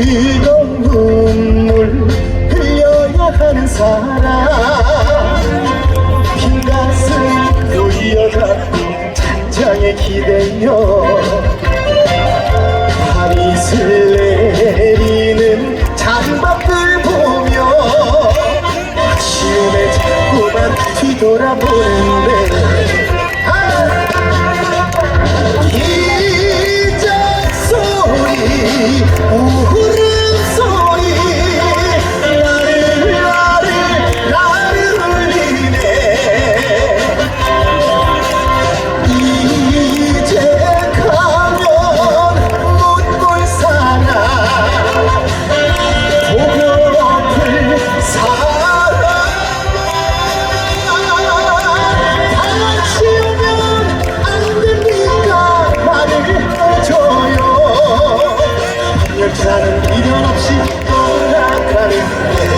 그런 눈물 흘려야 하는 사람. 빈 가슴 놓여가는 장장에 기대며 미련 없이 돌아가는 게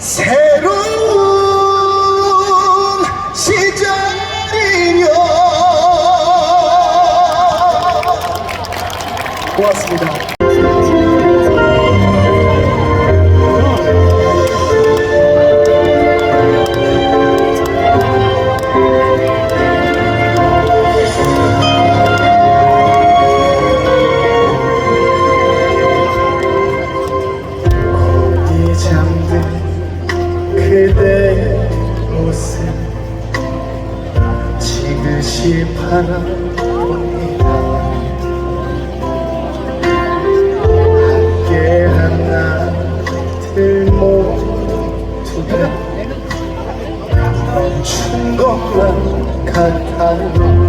새로운 시작이며 고맙습니다. 乱看看。